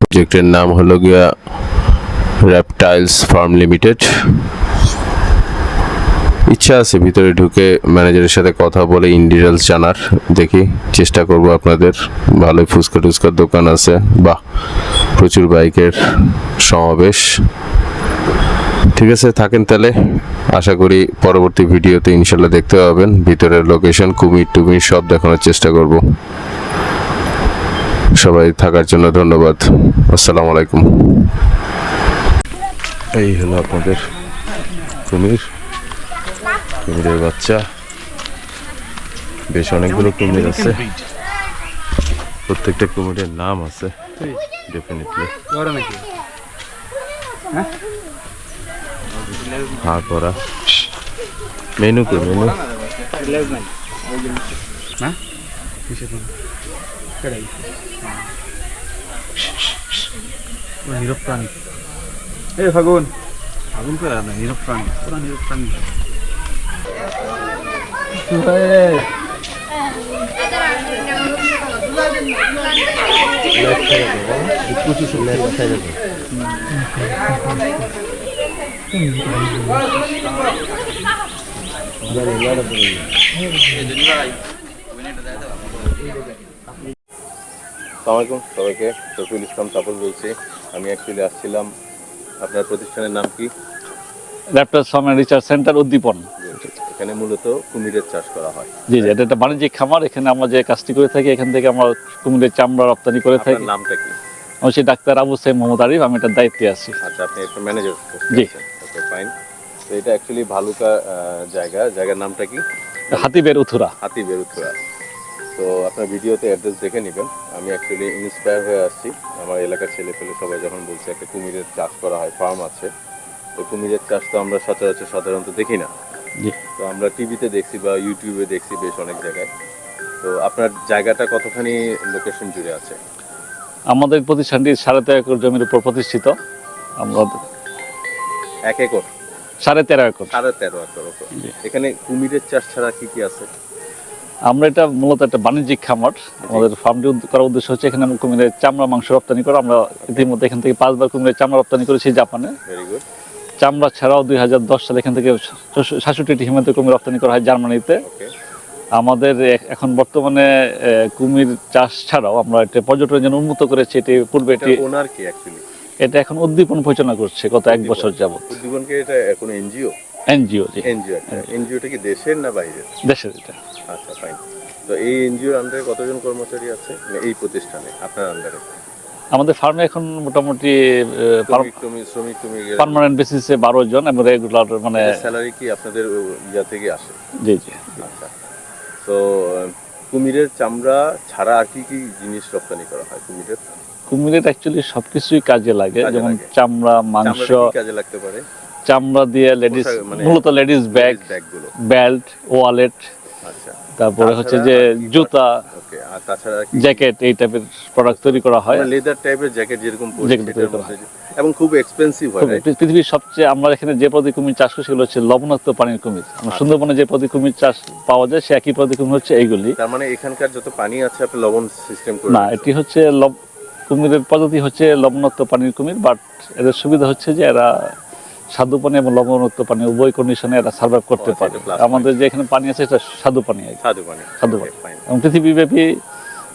প্রজেক্টের নাম হলো গিয়া র্যাপটাইলস ফার্ম লিমিটেড ইচ্ছা আছে ভিতরে ঢুকে ম্যানেজারের সাথে কথা বলে ইনডিটেলস জানার। দেখি, চেষ্টা করব আপনাদের। ভালোই ফুচকা টুচকার দোকান আছে। বাহ, প্রচুর বাইকের সমাবেশ। ঠিক আছে থাকেন তাহলে। আশা করি পরবর্তী ভিডিওতে ইনশাল্লাহ দেখতে পাবেন। ভিতরের লোকেশন কুমির টুমির সব দেখানোর চেষ্টা করব। সবাই থাকার জন্য ধন্যবাদ। আসসালামু আলাইকুম। এই হলো আপনাদের কুমির। কুমিরের বাচ্চা। বেশ অনেকগুলো কুমির আছে। প্রত্যেকটা কুমিরের নাম আছে। ডেফিনেটলি হাঁ করা মেনু কে মেনু নীরব প্রাণী। এই ফাগুন। আগুন করে না নীরব প্রাণী। পুরা নীরব প্রাণী। সালামালাইকুম সবাইকে। শফিউল ইসলাম তাপল বলছি। আমি অ্যাকচুয়ালি আসছিলাম আপনার প্রতিষ্ঠানের নাম কি? ল্যাপটপ সামনে রিসার্চ সেন্টার উদ্দীপন। এখানে মূলত কুমিরের চাষ করা হয়। জি জি এটা একটা বাণিজ্যিক খামার। এখানে আমরা যে কাজটি করে থাকি এখান থেকে আমরা কুমিরের চামড়া রপ্তানি করে থাকি। নামটা কি? আমি সেই ডাক্তার আবু সাইম মোহাম্মদ আরিফ আমি এটার দায়িত্বে আছি। আচ্ছা আপনি একটা ম্যানেজার জি। ওকে ফাইন তো এটা অ্যাকচুয়ালি ভালুকা জায়গা। জায়গার নামটা কি? হাতিবের উথুরা হাতি বেরুথুরা তো আপনার ভিডিওতে অ্যাড্রেস দেখে নেবেন। আমি অ্যাকচুয়ালি ইন্সপায়ার হয়ে আসছি। আমার এলাকার ছেলে পেলে সবাই যখন বলছে একটা কুমিরের চাষ করা হয় ফার্ম আছে। তো কুমিরের চাষ তো আমরা সচরাচর সাধারণত দেখি না। তো আমরা টিভিতে দেখছি বা ইউটিউবে দেখছি বেশ অনেক জায়গায়। তো আপনার জায়গাটা কতখানি লোকেশন জুড়ে আছে? আমাদের প্রতিষ্ঠানটি সাড়ে তেরো একর জমির উপর প্রতিষ্ঠিত। আমরা এক একর? সাড়ে তেরো একর। সাড়ে তেরো একর এখানে কুমিরের চাষ ছাড়া কি কি আছে? আমরা এটা মূলত একটা বাণিজ্যিক খামার। আমাদের ফার্মটি করার উদ্দেশ্য হচ্ছে এখানে আমরা কুমিরের চামড়া মাংস রপ্তানি করা। আমরা ইতিমধ্যে এখান থেকে পাঁচবার কুমিরের চামড়া রপ্তানি করেছি জাপানে। ভেরি গুড চামড়া ছাড়াও দুই হাজার দশ সালে এখান থেকে সাতষট্টি হিমাতে কুমির রপ্তানি করা হয় জার্মানিতে। আমাদের এখন বর্তমানে কুমির চাষ ছাড়াও আমরা এটা পর্যটনের জন্য উন্মুক্ত করেছি। এটি পূর্বে এটি ওনার কি অ্যাকচুয়ালি এটা এখন উদ্দীপন পরিচালনা করছে গত এক বছর যাবত উদ্দীপনকে এটা কোনো এনজিও? এনজিও জি। এনজিও এনজিওটা কি দেশের না বাইরের? দেশের এটা। আচ্ছা ফাইন তো এই এনজিওর আন্ডারে কতজন কর্মচারী আছে? মানে এই প্রতিষ্ঠানে আপনার আন্ডারে আমাদের ফার্মে এখন মোটামুটি পার্মানেন্ট বেসিসে বারো জন এবং রেগুলার মানে স্যালারি কি আপনাদের ইয়া থেকে আসে? জি জি। আচ্ছা। তো কুমিরের চামড়া ছাড়া আর কি কি জিনিস রপ্তানি করা হয় কুমিরের? কুমিরের অ্যাকচুয়ালি সবকিছুই কাজে লাগে যেমন চামড়া মাংস কাজে লাগতে পারে? চামড়া দিয়ে লেডিস মানে- মূলত লেডিস ব্যাগ বেল্ট ওয়ালেট আচ্ছা। তারপরে হচ্ছে যে জুতা জ্যাকেট এই টাইপের প্রোডাক্ট তৈরি করা হয়। লেদার টাইপের জ্যাকেট যেরকম এবং খুব এক্সপেন্সিভ হয় পৃথিবীর সবচেয়ে আমরা এখানে যে প্রতি কুমির চাষ করি সেগুলো হচ্ছে লবণাক্ত পানির কুমির। আমরা সুন্দরবনে যে প্রতি কুমির চাষ পাওয়া যায় সে একই প্রতি কুমির হচ্ছে এইগুলি। তার মানে এখানকার যত পানি আছে আপনি লবণ সিস্টেম না এটি হচ্ছে কুমিরের প্রজাতি হচ্ছে লবণাক্ত পানির কুমির বাট এদের সুবিধা হচ্ছে যে এরা সাধু পানি এবং লবণাক্ত পানি উভয় কন্ডিশনে এরা সার্ভাইভ করতে পারে। আমাদের যে এখানে পানি আছে স্বাদু পানি আর সাধু পানি। সাধু Okay, পানি। এবং পৃথিবীব্যাপী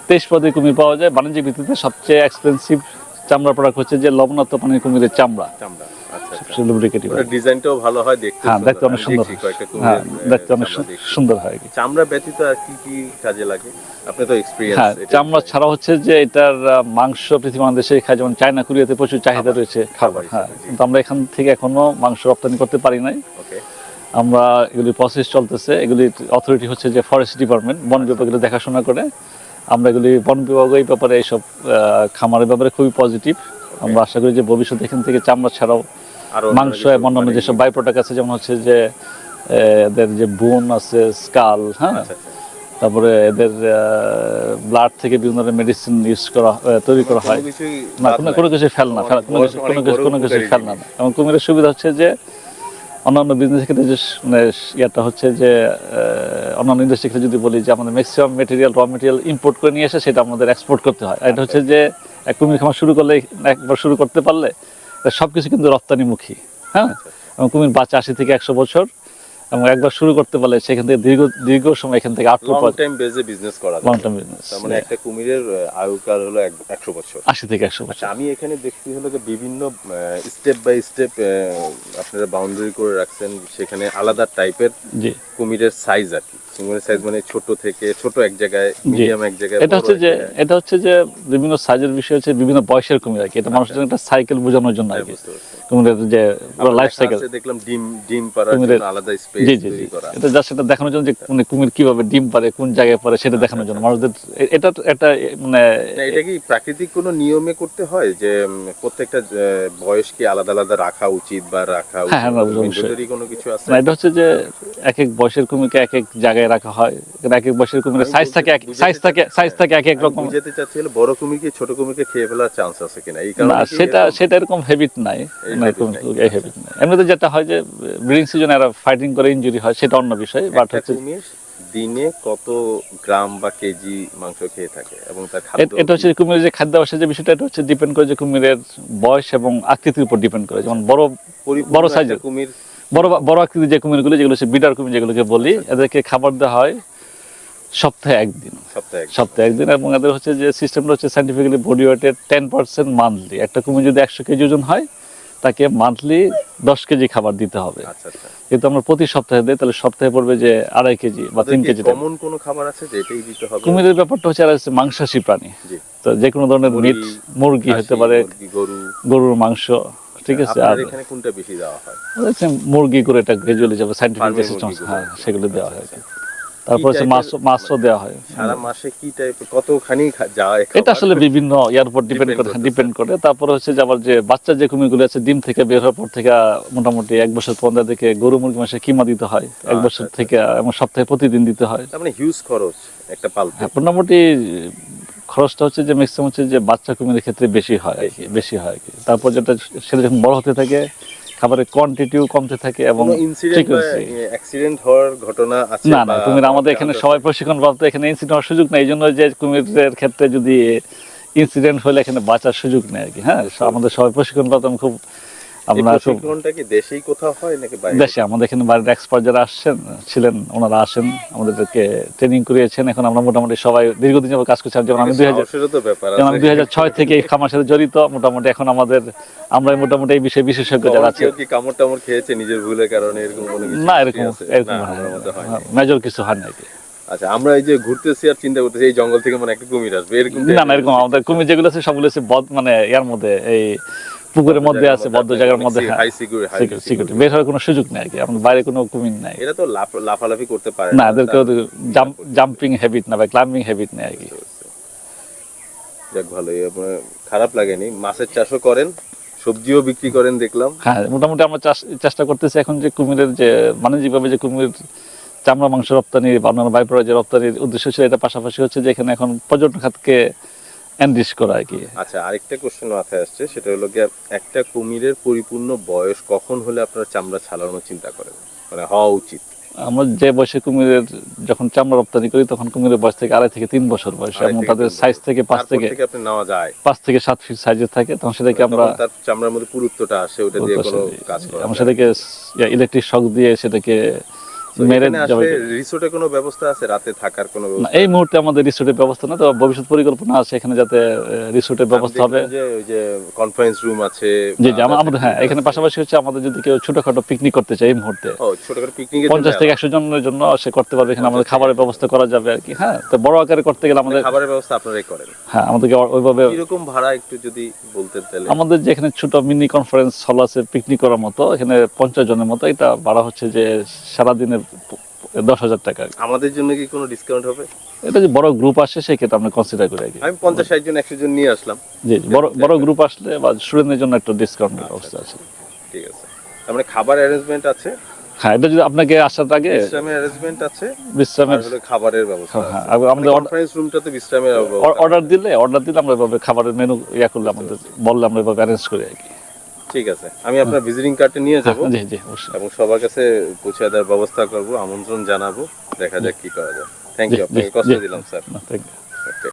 তেইশ পদে কুমির পাওয়া যায়। বাণিজ্যিক ভিত্তিতে সবচেয়ে এক্সপেন্সিভ চামড়া প্রোডাক্ট হচ্ছে যে লবণাক্ত পানির কুমিরের চামড়া। চামড়া। আচ্ছা আচ্ছা। সবচেয়ে lubricative ওটার হয়। ডিজাইনটাও ভালো হয় দেখতে হ্যাঁ দেখতে অনেক সুন্দর। দেখি হয়। কয়েকটা হ্যাঁ দেখতে অনেক চামড়া সুন্দর হয় চামড়া ব্যতীত আর কি কি কাজে লাগে? আপনি তো এক্সপিরিয়েন্স হ্যাঁ চামড়া ছাড়া হচ্ছে যে এটার মাংস দেশে খায় যেমন চায়না কোরিয়াতে প্রচুর চাহিদা রয়েছে খাবার হ্যাঁ। কিন্তু আমরা এখান থেকে এখনও মাংস রপ্তানি করতে পারি নাই। আমরা এগুলি প্রসেস চলতেছে। এগুলি অথরিটি হচ্ছে যে ফরেস্ট ডিপার্টমেন্ট বন বিভাগ দেখাশোনা করে। আমরা এগুলি বন বিভাগ এই ব্যাপারে এইসব খামারের ব্যাপারে খুবই পজিটিভ আমরা আশা করি যে ভবিষ্যতে এখান থেকে চামড়া ছাড়াও মাংস এবং অন্যান্য মানে- যেসব বাই প্রোডাক্ট আছে যেমন হচ্ছে যে এদের যে বোন আছে স্কাল হ্যাঁ? আচ্ছা, আচ্ছা। তারপরে এদের ব্লাড থেকে বিভিন্ন ধরনের মেডিসিন ইউজ করা তৈরি করা হয়। না কোনো কোনো কিছু ফেল না কোনো কিছু কোনো কিছু কোনো কিছু ফেল না। এবং কুমিরের সুবিধা হচ্ছে যে অন্যান্য বিজনেস ক্ষেত্রে যে মানে ইয়াটা হচ্ছে যে অন্যান্য ইন্ডাস্ট্রি ক্ষেত্রে যদি বলি যে আমাদের maximum material raw material import করে নিয়ে এসে সেটা আমাদের এক্সপোর্ট করতে হয়। এটা হচ্ছে যে কুমির খামার শুরু করলে একবার শুরু করতে পারলে সব কিছু কিন্তু রপ্তানিমুখী হ্যাঁ? এবং কুমির বাচ্চা আশি থেকে একশো বছর এবং একবার শুরু করতে পারলে সেখান থেকে দীর্ঘ দীর্ঘ সময় এখান থেকে আউটপুট লং টাইম বেজে বিজনেস করা লং টার্ম বিজনেস মানে একটা কুমিরের আয়ুকাল হলো এক- একশো বছর। আশি থেকে একশো বছর। আচ্ছা আমি এখানে দেখছি হলো যে বিভিন্ন স্টেপ বাই স্টেপ আপনারা বাউন্ডারি করে রাখছেন সেখানে আলাদা টাইপের কুমিরের সাইজ আর কি। সাইজ মানে ছোট থেকে ছোট এক জায়গায় মিডিয়াম এক জায়গায় এটা হচ্ছে যে। এটা হচ্ছে যে বিভিন্ন সাইজের বিষয় হচ্ছে বিভিন্ন বয়সের কুমির আর কি। এটা মানুষের জন্য একটা সাইকেল বোঝানোর জন্য আর কি। কুমিরের যে লাইফ সাইকেল দেখলাম ডিম ডিম জন্য আলাদা স্পেস জি জি। এটা জাস্ট এটা দেখানোর জন্য যে মানে কুমির কীভাবে ডিম পারে কোন জায়গায় পারে সেটা দেখানোর জন্য। মানুষদের এটা একটা মানে এটা কি প্রাকৃতিক কোনো নিয়মে করতে হয় যে প্রত্যেকটা আহ, বয়সকে আলাদা আলাদা রাখা উচিত বা রাখা হ্যাঁ, হ্যাঁ, উচিত? কোনো কিছু আছে? না, এটা হচ্ছে যে এক এক বয়সের কুমিরকে এক এক জায়গায় রাখা হয়। এক এক বয়সের কুমিরের সাইজ থাকে এক সাইজ থাকে সাইজ থাকে এক এক রকম। বুঝাতে চাচ্ছি হলো বড় কুমিরকে ছোট কুমিরকে খেয়ে ফেলার চান্স আছে কিনা? এই কারণে সেটা সেটা এরকম হেবিট নাই। এই না, habit কুমির- নাই, এই হেবিট নাই। এমনিতে যেটা হয় যে ব্রিডিং সিজনে এরা ফাইটিং করে ইনজুরি হয় সেটা অন্য বিষয় বাট হচ্ছে দিনে কত গ্রাম বা কেজি মাংস খেয়ে থাকে এবং তার খাদ্য এটা হচ্ছে কুমিরের যে খাদ্যাভ্যাসের যে বিষয়টা এটা হচ্ছে ডিপেন্ড করে যে কুমিরের বয়স এবং আকৃতির উপর ডিপেন্ড করে। যেমন বড় বড় সাইজের। কুমির বড় বড় আকৃতির যে কুমিরগুলো যেগুলো হচ্ছে বিডার কুমির যেগুলোকে বলি এদেরকে খাবার দেওয়া হয় সপ্তাহে একদিন। সপ্তাহে একদিন। এবং এদের হচ্ছে যে সিস্টেমটা হচ্ছে সাইন্টিফিক্যালি বডি ওয়েটের টেন পার্সেন্ট মান্থলি একটা কুমির যদি একশো কেজি ওজন হয় তাকে মান্থলি দশ কেজি খাবার দিতে হবে। আচ্ছা আচ্ছা। কিন্তু আমরা প্রতি সপ্তাহে দিই তাহলে সপ্তাহে পড়বে যে আড়াই কেজি বা তিন কেজি কমন কোনো খাবার আছে যে এটাই দিতে হবে? কুমিরের ব্যাপারটা হচ্ছে এরা হচ্ছে মাংসাশী প্রাণী। তো যে কোনো ধরনের মিট মুরগি, মুরগি হতে পারে গরু। গরুর মাংস। ঠিক আছে আর এখানে কোনটা বেশি দেওয়া হয়? মুরগি করে এটা গ্রাজুয়ালি যাবে সাইন্টিফিক যে সিস্টেম হ্যাঁ সেগুলো দেওয়া হয় আচ্ছা, তারপর হচ্ছে মাছ মাছও দেওয়া হয়। সারা মাসে কি টাইপের কতখানি যায় এটা আসলে বিভিন্ন ডিপেন্ড করে ডিপেন্ড করে। তারপরে হচ্ছে যে আবার যে বাচ্চা যে কুমিরগুলো আছে ডিম থেকে বের হওয়ার পর থেকে মোটামুটি এক বছর পনেরো থেকে গরু মুরগি মাসে কিমা দিতে হয়। এক আচ্ছা, বছর আচ্ছা। থেকে এবং সপ্তাহে প্রতিদিন দিতে হয়। তার মানে হিউজ খরচ একটা পালতে। হ্যাঁ, মোটামুটি খরচটা হচ্ছে যে ম্যাক্সিমাম হচ্ছে যে বাচ্চা কুমিরের ক্ষেত্রে বেশি হয় আর কি বেশি হয় আর কি। তারপর যেটা সেটা যখন বড় হতে থাকে খাবারের কোয়ান্টিটিও কমতে থাকে এবং অ্যাক্সিডেন্ট হওয়ার ঘটনা আছে না না কুমির আমাদের এখানে সবাই প্রশিক্ষণ প্রাপ্ত এখানে ইনসিডেন্ট হওয়ার সুযোগ নেই। এই জন্য যে কুমিরের ক্ষেত্রে যদি ইনসিডেন্ট হলে এখানে বাঁচার সুযোগ নেই আর কি হ্যাঁ? আমাদের সবাই প্রশিক্ষণ প্রাপ্ত আমি খুব আমরা প্রশিক্ষণটা কি দেশেই কোথাও হয় নাকি বাইরে? দেশে আমাদের এখানে বাড়ির এক্সপার্ট যারা আসছেন ছিলেন ওনারা আসেন আমাদেরকে ট্রেনিং করিয়েছেন। এখন আমরা মোটামুটি সবাই দীর্ঘদিন যাবত কাজ করছি। যেমন আমি দুই হাজার যেমন আমি দুই হাজার ছয় থেকে এই খামার সাথে জড়িত মোটামুটি এখন আমাদের আমরা মোটামুটি এই বিষয়ে বিশেষজ্ঞ যারা আছে। কি কামড় টামড় খেয়েছে নিজের ভুলের কারণে এরকম কোনো কিছু না এরকম? এরকম মধ্যে হয় মেজর কিছু হয় না আচ্ছা আমরা এই যে ঘুরতেছি আর চিন্তা করতেছি এই জঙ্গল থেকে মানে একটা কুমির আসবে এরকম না না এরকম আমাদের কুমির যেগুলো আছে সবগুলো আছে বদ মানে ইয়ার মধ্যে এই পুকুরের মধ্যে আছে বদ্ধ জায়গার মধ্যে হ্যাঁ হাই সিকিউরিটি সিকিউরিটি বের হওয়ার কোনো সুযোগ নেই আর কি আমাদের বাইরে কোনো কুমির নাই। এরা তো লাফালাফি করতে পারে না এদেরকে জাম্পিং হ্যাবিট না বা ক্লাম্বিং হ্যাবিট নেই আর কি। যাক ভালোই। আপনার খারাপ লাগেনি। মাছের চাষও করেন সবজিও বিক্রি করেন দেখলাম। হ্যাঁ মোটামুটি আমরা চাষ- চেষ্টা করতেছি এখন যে কুমিরের যে বাণিজ্যিকভাবে যে কুমির চামড়া মাংস রপ্তানি বা অন্যান্য যে রপ্তানির উদ্দেশ্য ছিল এটা পাশাপাশি হচ্ছে যে এখানে এখন পর্যটন খাতকে এনরিচ করা আর কি। আচ্ছা আরেকটা কোশ্চেন মাথায় আসছে সেটা হলো একটা কুমিরের পরিপূর্ণ বয়স কখন হলে আপনারা চামড়া ছাড়ানোর চিন্তা করেন? মানে হওয়া উচিত। আমরা যে বয়সে কুমিরের যখন চামড়া রপ্তানি করি তখন কুমিরের বয়স থেকে আড়াই থেকে তিন বছর বয়স এবং তাদের সাইজ থেকে পাঁচ থেকে নেওয়া যায়। পাঁচ থেকে সাত ফিট সাইজের থাকে তখন সেটাকে আমরা তার চামড়ার মধ্যে পুরুত্বটা আসে ওটা দিয়ে কোনো কাজ করা আমরা সেটাকে ইলেকট্রিক শক দিয়ে সেটাকে মেরে যাবে রিসোর্টে কোনো? ব্যবস্থা আছে? রাতে থাকার কোনো এই মুহূর্তে আমাদের রিসোর্টের ব্যবস্থা না তো ভবিষ্যৎ পরিকল্পনা আছে এখানে যাতে রিসোর্টের ব্যবস্থা হবে। যে ওই যে কনফারেন্স রুম আছে জি আমাদের হ্যাঁ এখানে পাশাপাশি হচ্ছে আমাদের যদি কেউ ছোটখাটো পিকনিক করতে এই মুহূর্তে। ও ছোটখাটো পঞ্চাশ থেকে একশো জনের জন্য সে করতে পারবে এখানে আমাদের খাবারের ব্যবস্থা করা যাবে আর কি হ্যাঁ? তো বড় আকারে করতে গেলে আমাদের খাবারের ব্যবস্থা আপনারাই করেন। হ্যাঁ আমাদেরকে ওইভাবে কীরকম ভাড়া একটু যদি বলতে তাহলে? আমাদের যে এখানে ছোট মিনি কনফারেন্স হল আছে পিকনিক করার মতো এখানে পঞ্চাশ জনের মতো এটা ভাড়া হচ্ছে যে সারাদিনের দশ হাজার টাকা আমাদের জন্য কি কোনো ডিসকাউন্ট হবে? এটা যে বড় গ্রুপ আসে সেক্ষেত্রে আমরা কনসিডার করি কি আমি পঞ্চাশ ষাট জন একশো জন নিয়ে আসলাম। জি বড় বড় গ্রুপ আসলে বা স্টুডেন্টদের জন্য একটা ডিসকাউন্টের ব্যবস্থা আছে। ঠিক আছে। মানে খাবার অ্যারেঞ্জমেন্ট আছে? হ্যাঁ এটা যদি আপনাকে আসার আগে বিশ্রামের অ্যারেঞ্জমেন্ট আছে? বিশ্রামের খাবারের ব্যবস্থা হ্যাঁ, হ্যাঁ, আমাদের কনফারেন্স রুমটাতে বিশ্রামের অর্ডার দিলে অর্ডার দিলে আমরা এভাবে খাবারের মেনু ইয়া করলে আমাদের বললে আমরা এভাবে অ্যারেঞ্জ করি আর কি ঠিক আছে। আমি আপনার ভিজিটিং কার্ডটা নিয়ে যাব জি জি এবং সবার কাছে পৌঁছে দেওয়ার ব্যবস্থা করব আমন্ত্রণ জানাব দেখা যাক কি করা যায়। থ্যাংক ইউ আপনাকে কষ্ট দিলাম স্যার থ্যাংক ইউ